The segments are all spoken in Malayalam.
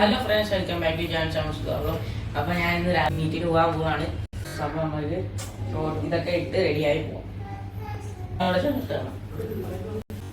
Hello friends welcome back to Jan ചാമസ്കാറോ അപ്പൊ ഞാൻ ഇന്ന് മീറ്റിന് പോകാൻ പോവാണ്. അപ്പൊ നമുക്ക് ഇതൊക്കെ ഇട്ട് റെഡിയായി പോവാം.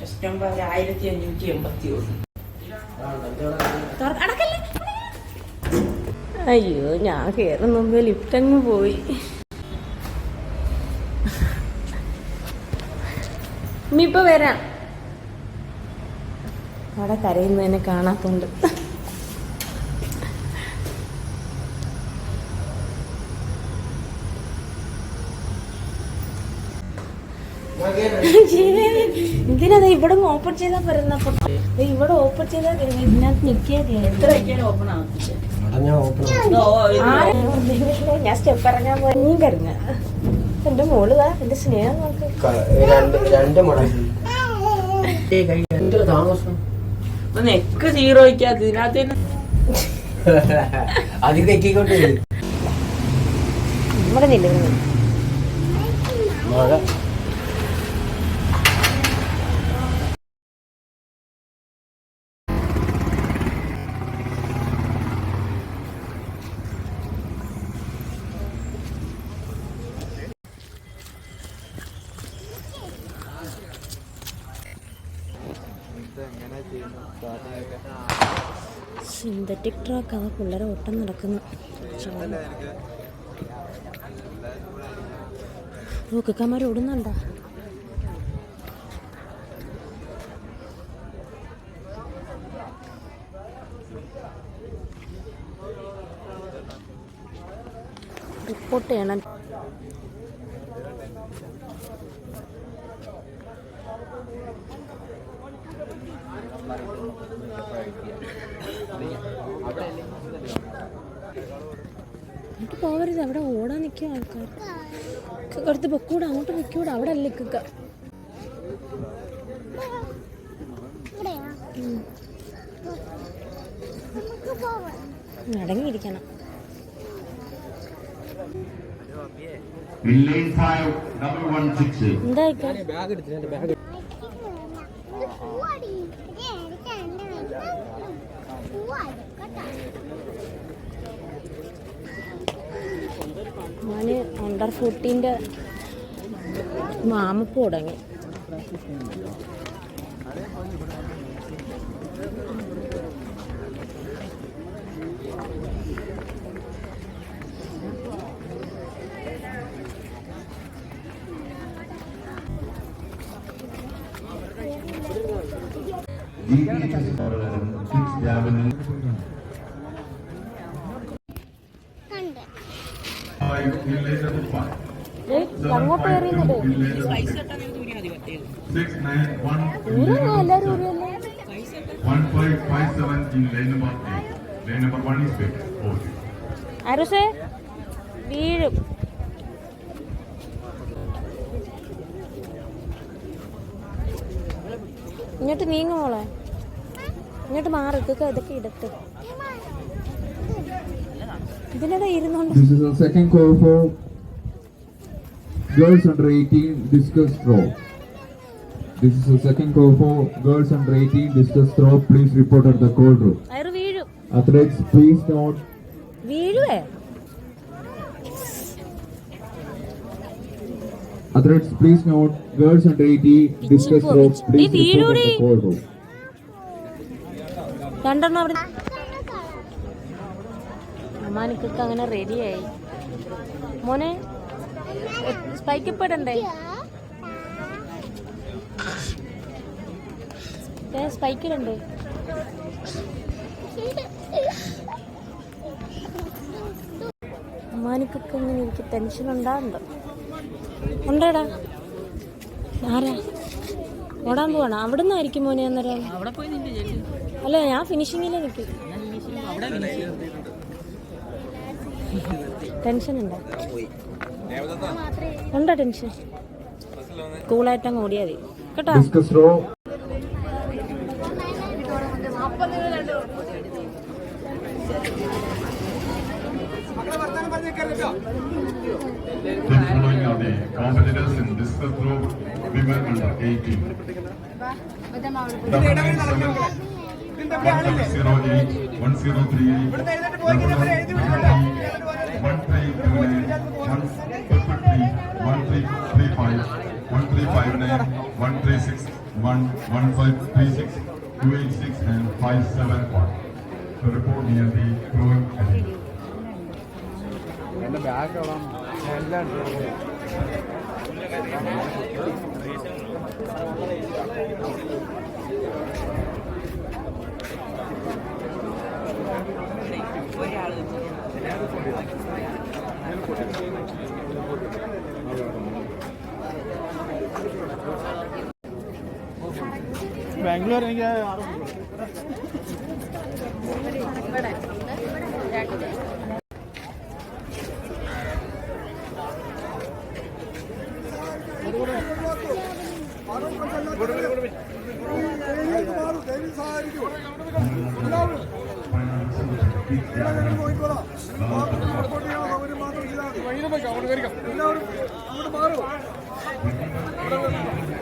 ജസ്റ്റ് നമ്പർ ആയിരത്തി അഞ്ഞൂറ്റി എൺപത്തി ഒന്ന്. അയ്യോ ഞാൻ കയറുന്ന മുമ്പ് ലിഫ്റ്റ് അങ്ങ് പോയി. ഇപ്പൊ വരാം. അവിടെ കരയുന്നതിനെ കാണാത്തോണ്ട്. ഇതിനത് ഇവിടെ ഓപ്പൺ ചെയ്താ പറയുന്ന ദേ ഇവിടെ ഓപ്പൺ ചെയ്താൽ ഇതിനകത്ത് ആവത്തില്ല ഞാൻ സ്റ്റെപ്പ് ഇറങ്ങാൻ പോയി നീ കരഞ്ഞ. എന്റെ മോളുതാ എന്റെ സ്നേഹം നോക്ക്. രണ്ട് താമസം? നെക്ക് സീറോ വയ്ക്കാത്ത ഇതിനകത്ത് അത് തെറ്റിക്കൊണ്ട് നില്ലുന്നു മഴ സിന്തറ്റിക് ട്രാക്ക് ആ പിള്ളേരെ ഓട്ടം നടക്കുന്നു. നോക്കക്കാമാർ ഓടുന്നുണ്ടോ? റിപ്പോർട്ട് ചെയ്യണം. പോവരുത് അവിടെ ഓടാൻ നിൽക്കും ആൾക്കാർ കുറച്ച് പൊക്കൂടെ അങ്ങോട്ട് പൊക്കൂടെ അവിടെ അല്ല നിൽക്കുക അടങ്ങിയിരിക്കണം. എന്തായിക്കാ ബാഗ് എടുത്തിട്ടുണ്ട് ബാഗ് ഞാൻ അണ്ടർ ഫോർട്ടീന്റെ മാമപ്പ് തുടങ്ങി Sixth six Five, in lane number five. ഏയ്, അങ്ങോട്ട് എറിയുന്നത് In lane number six nine one. in lane ഊരോ number എല്ലാരും seven. ഊരല്ലേ One five five seven in lane number eight. Lane number one is vacant. Okay. ആരുസേ വീഴും ഇങ്ങോട്ട് നീങ്ങ മോളെ ഇങ്ങോട്ട് മാറി ഇതൊക്കെ ഇതൊക്കെ ഇടത്ത് ഇതിലതാ ഇരുന്നോണ്ട് This is the second call for girls under 18 discus throw. This is the second call for girls under 18 discus throw. Please report at the call room. Athletes, please note. Athletes, please note. Girls under 18 discuss throw. Please report at the call room. രണ്ടെണ്ണം അവിടെ അമ്മാനിക്കൊക്കെ അങ്ങനെ റെഡിയായി മോനെ സ്പൈക്ക് പെടണ്ടേ സ്പൈക്ക് ഇടണ്ടേ അമ്മാനിക്കൊക്കെ ഇങ്ങനെ എനിക്ക് ടെൻഷൻ ഉണ്ടാകുന്നുണ്ട് ഉണ്ടേടാ. ആരാ? ഓടാൻ പോവാണ്? അവിടെ നിന്നായിരിക്കും മോനെ അന്നേരം അല്ല ഞാൻ ഫിനിഷിങ്ങിൽ നിൽക്കും. ടെൻഷൻ ഉണ്ടോ ഉണ്ടോ ടെൻഷൻ കൂളായിട്ട് അങ്ങ് ഓടിയാൽ മതി കേട്ടോ competitors in discus throw, women under one zero three, one three two nine, one nine, one three six one, one five three six, two eight six, and five seven one. The report near the closing editor. എന്റെ ബാഗ് എല്ലാം ബാംഗ്ലൂർ എനിക്ക്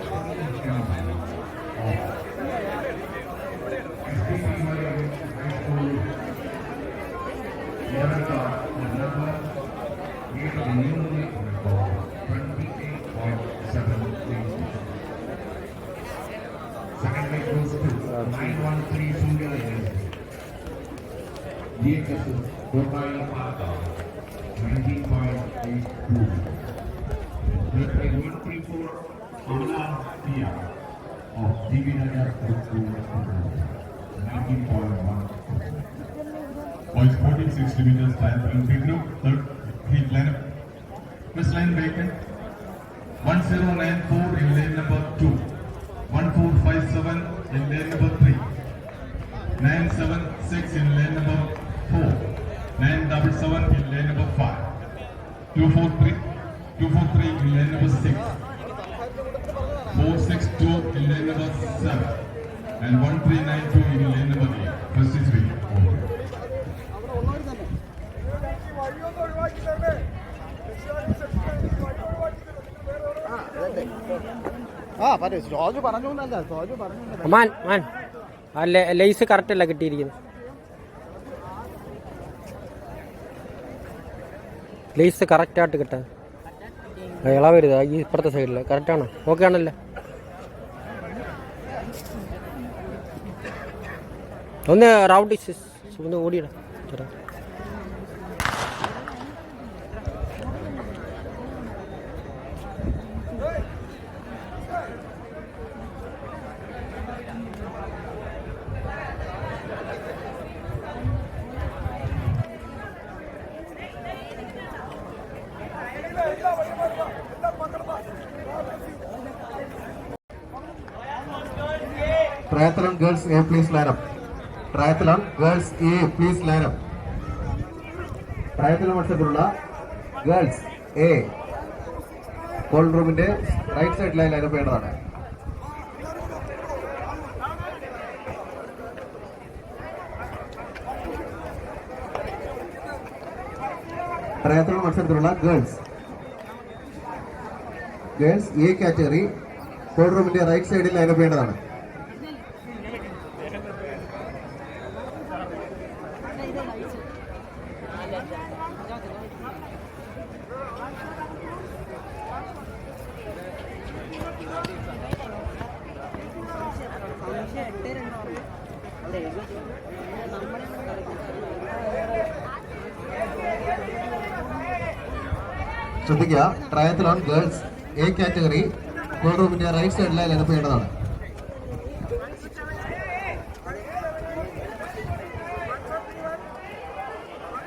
Secondly, ये कसूर टोटाई पाता 19.82 representing for Anna Pia of Divinagar Gurukul 19.1 Boys 46 divisions time from Bignu, third heat lineup. Miss line vacant. 1094 in lane number 2. 1457 in lane number 3. 976 in lane number seven in lane number 5. 243, 243 in lane number 6. 462 in lane number seven, And 1392 in lane number eight. First is three. ആ പറയൂ ജോജു പറഞ്ഞോന്നല്ല ജോജു പറഞ്ഞു മാൻ മാൻ ആ ലേസ് കറക്റ്റല്ല കിട്ടിയിരിക്കുന്നത് ലേസ് കറക്റ്റായിട്ട് കിട്ടാൻ ഇളവരുത് ഈ ഇപ്പുറത്തെ സൈഡിൽ കറക്റ്റാണോ ഓക്കെ ആണല്ലേ? ഒന്ന് റൗണ്ട് ഒന്ന് ഓടിയിടാം. ചേട്ടാ girls A please please line up. Triathlon girls A, please line up. ട്രയത്തിലും മത്സരത്തിലുള്ള ഗേൾസ് എ കോൾ റൂമിന്റെ റൈറ്റ് സൈഡിലായി ലൈനപ്പ് വേണ്ടതാണ് ട്രയത്തിലും മത്സരത്തിലുള്ള girls girls A category call റൂമിന്റെ റൈറ്റ് സൈഡിൽ ലൈനപ്പ് ചെയ്യേണ്ടതാണ് ശ്രദ്ധിക്കുക triathlon girls A category call റൂമിന്റെ റൈറ്റ് സൈഡിലായി ലൈനപ്പ് ചെയ്യേണ്ടതാണ്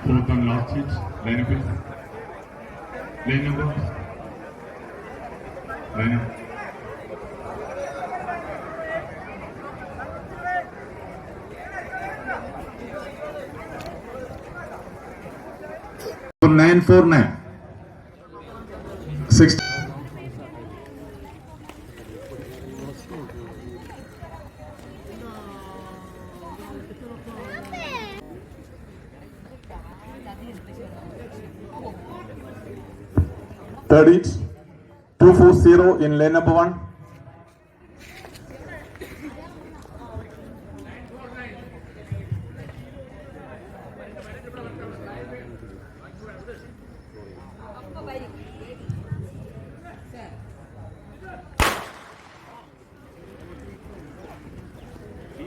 Fourth and last hit. Line up. please. Lane number. Line up. from 949. 60. Third 240 in lane number 1.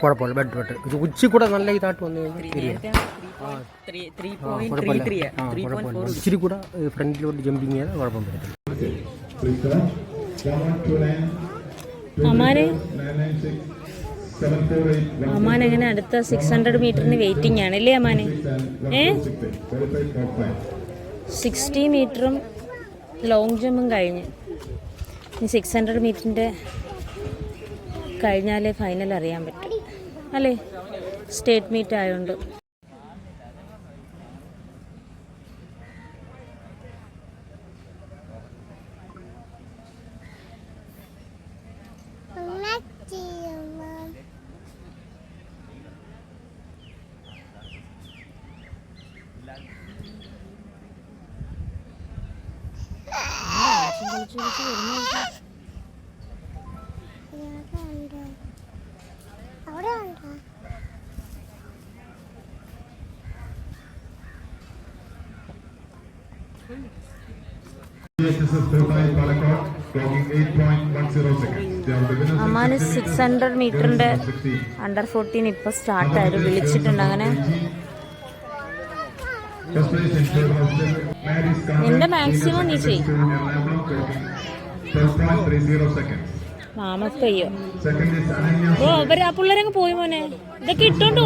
കുഴപ്പമില്ല ബെഡ് ബെഡ് ഇത് ഉച്ചി കൂടെ നല്ല ഇതായിട്ട് വന്നു കഴിഞ്ഞാൽ ഇച്ചിരി കൂടെ ഫ്രണ്ടിലോട്ട് ജമ്പിങ് ചെയ്താൽ കുഴപ്പം വരത്തില്ല. അമാൻ എങ്ങനെ അടുത്ത സിക്സ് ഹൺഡ്രഡ് മീറ്ററിന് വെയിറ്റിംഗ് ആണ് അല്ലേ അമാന് ഏ? സിക്സ്റ്റി മീറ്ററും ലോങ് ജമ്പും കഴിഞ്ഞ്. ഇനി സിക്സ് ഹൺഡ്രഡ് മീറ്ററിന്റെ കഴിഞ്ഞാലേ ഫൈനൽ അറിയാൻ പറ്റും. അല്ലേ? സ്റ്റേറ്റ് മീറ്റ് ആയതുകൊണ്ട് അമ്മാന് സിക്സ് ഹൺഡ്രഡ് മീറ്ററിന്റെ അണ്ടർ ഫോർട്ടീൻ ഇപ്പോൾ സ്റ്റാർട്ടായത് വിളിച്ചിട്ടുണ്ട് അങ്ങനെ. നിന്റെ മാക്സിമം നീ ചെയ് മാമത്തയ്യോ Ernakulam clocking 12.30 seconds. മാമപ്പയ്യോ Second is Ananya ഓ അവർ ആ പിള്ളേരങ്ങ് പോയി മോനെ ഇതൊക്കെ ഇട്ടോണ്ട്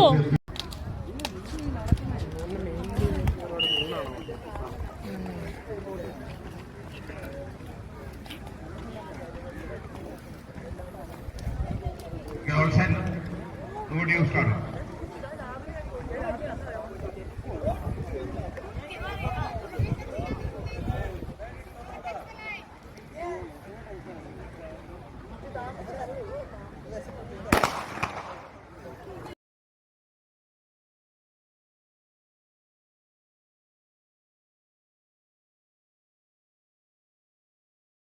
Deus, cara.